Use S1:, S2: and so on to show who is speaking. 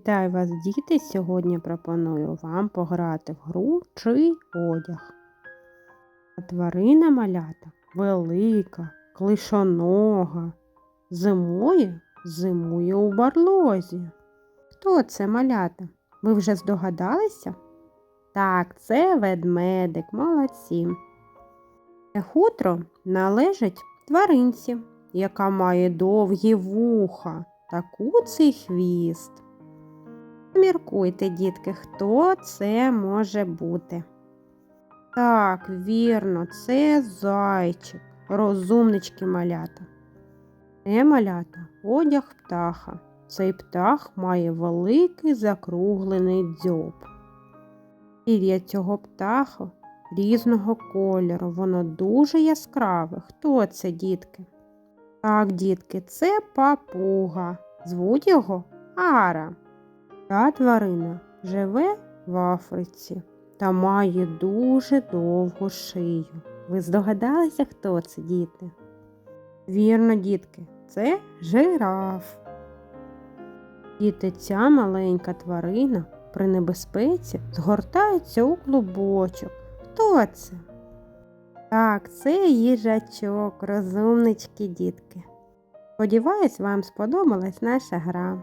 S1: Вітаю вас, діти! Сьогодні пропоную вам пограти в гру «Чий одяг. Тварина малята велика, клишонога. Зимує, зимує у барлозі. Хто це малята? Ви вже здогадалися? Так, це ведмедик, молодці. Хутро належить тваринці, яка має довгі вуха та куций хвіст. Міркуйте, дітки, хто це може бути? Так, вірно, це зайчик, розумнички малята. Це малята одяг птаха. Цей птах має великий закруглений дзьоб. Пір'я цього птаха різного кольору, воно дуже яскраве. Хто це, дітки? Так, дітки, це папуга. Звуть його Ара. Ця тварина живе в Африці та має дуже довгу шию. Ви здогадалися, хто це, діти? Вірно, дітки, це жираф. Діти, ця маленька тварина при небезпеці згортається у клубочок. Хто це? Так, це їжачок, розумнички, дітки. Сподіваюсь, вам сподобалась наша гра.